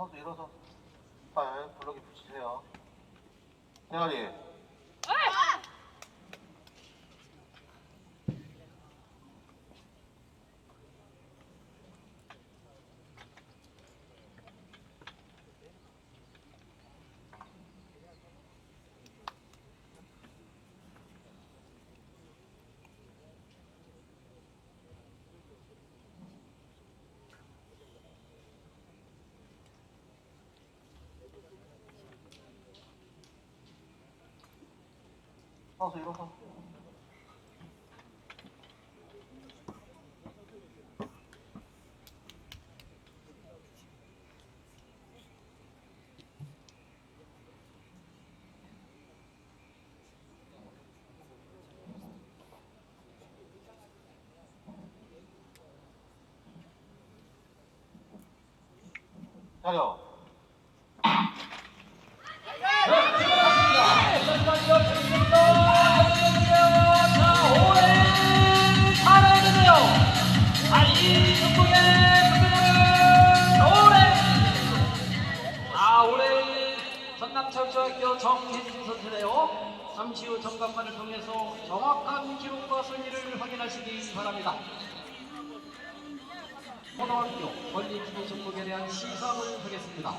선수 일어서 빨 블록에 붙이세요. 태아리. 선수 일어서. 차려. 철초학교 정혜진 선수네요. 잠시 후 점검관을 통해서 정확한 기록과 순위를 확인하시기 바랍니다. 고등학교 권리주의 정복에 대한 시상을 하겠습니다.